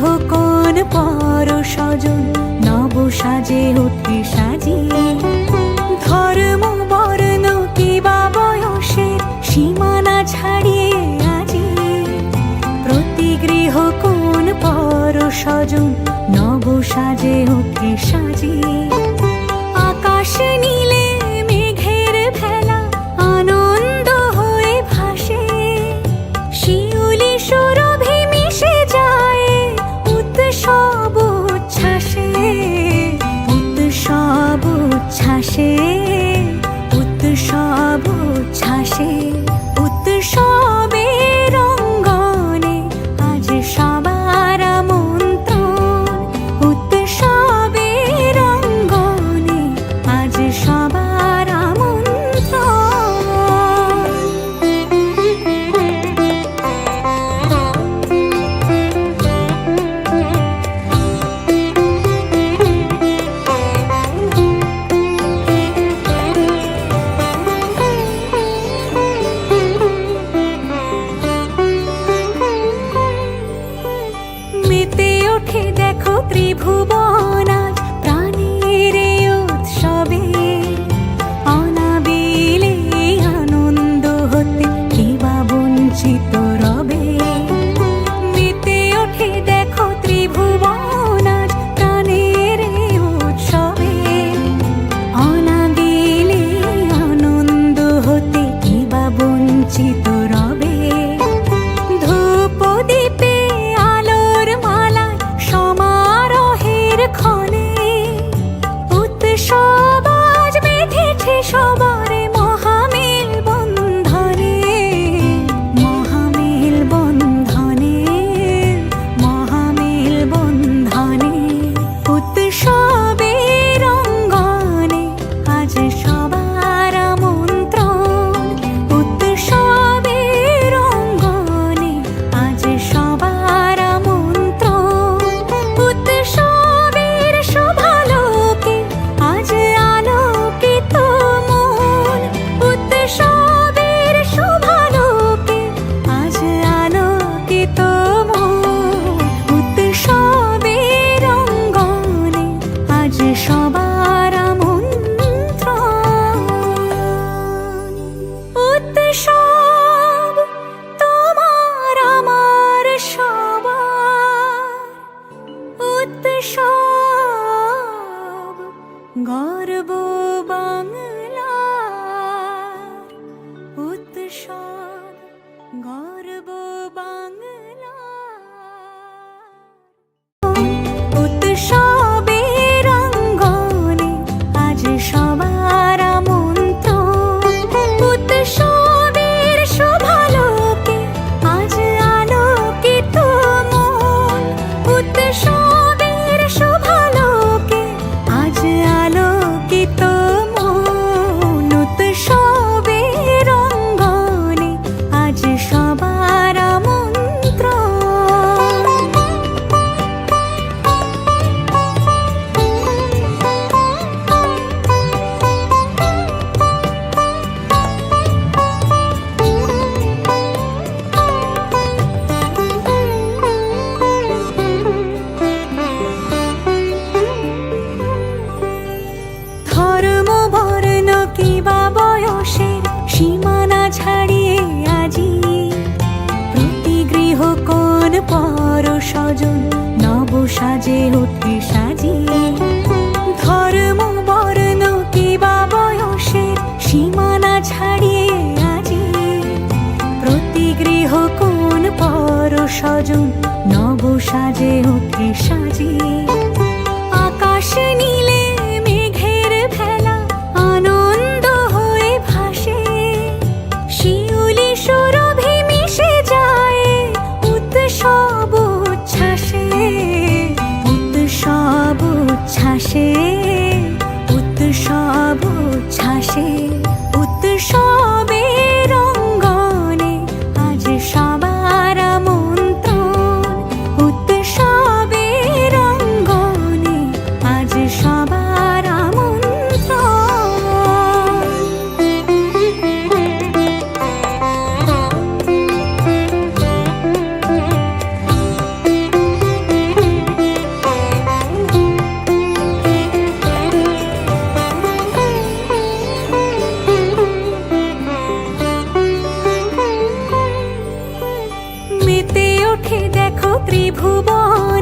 স্নেহ কোন পর স্বজন নব সাজে অতি সাজি। ধর্ম বর্ণ কিবা বয়সের সীমানা ছাড়িয়ে আজি। প্রতি গৃহ কোন পর স্বজন নব সাজে অতি সাজি। 苦不 আর বাংলা ছাড়িয়ে আজি। প্রতি গৃহ কোন পর স্বজন নব সাজে অতি সাজি। ধর্ম, বর্ণ কি বয়সের সীমানা ছাড়িয়ে আজি। প্রতি গৃহ কোন পর স্বজন নব সাজে অতি সাজি। আকাশ নিয়ে চোখে দেখো ত্রিভুবন।